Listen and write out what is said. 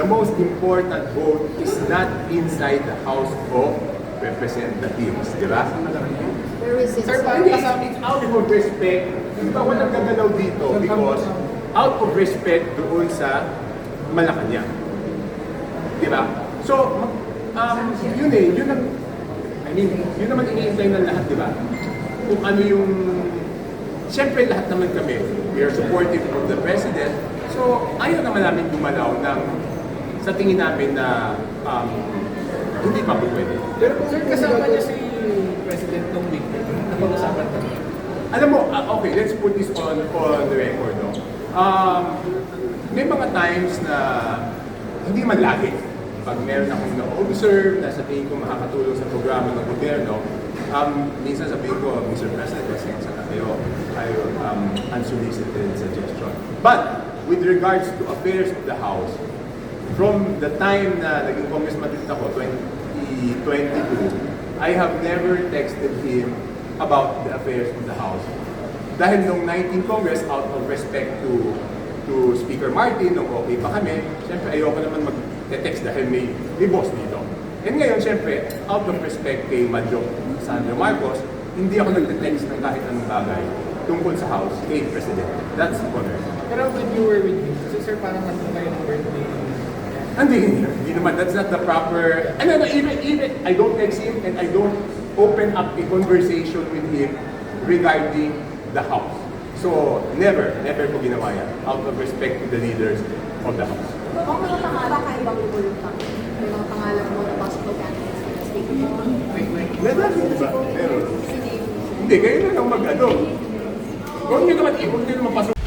the most important vote is not inside the House of Representatives, di ba? Where is it? Sir, Hindi, it's out of respect. Di ba walang gagalaw dito because out of respect doon sa Malacanang. Di ba? So, um, yun eh, yun ang, I mean, yun naman iniintay ng lahat, di ba? Kung ano yung, siyempre lahat naman kami, we are supportive of the President, so ayaw naman namin gumalaw ng, sa tingin namin na um, hindi pa po pwede. Pero kung sir, kasama niya si President nung week, napag-usapan kami. Alam mo, ah, okay, let's put this on on the record, no? Um, may mga times na hindi man lagi. Pag meron akong na-observe na sa tingin ko makakatulong sa programa ng gobyerno, um, minsan sabihin ko, Mr. President, pasensya na kayo, kayo um, unsolicited suggestion. But, with regards to affairs of the House, from the time na naging congressman din ako, 2022, I have never texted him about the affairs of the House. Dahil nung 19 Congress, out of respect to to Speaker Martin, nung okay pa kami, siyempre ayoko naman mag-text dahil may, may boss dito. And ngayon, siyempre, out of respect kay Madjo Sandro Marcos, hindi ako nagte-text ng kahit anong bagay tungkol sa House kay President. That's one. Pero when you were with him, kasi sir, parang nandun kayo ng birthday. Hindi, hindi, hindi naman. That's not the proper... And then, even, even, I don't text him and I don't open up a conversation with him regarding the house. So, never, never ko ginawa yan. Out of respect to the leaders of the house. Kung mga pangalan ka ibang gulong ka, may mga pangalan mo na possible candidates na speak mo. Meron, di ba? Meron. Hindi, kayo na lang mag-ano. Huwag nyo naman, huwag nyo naman pasok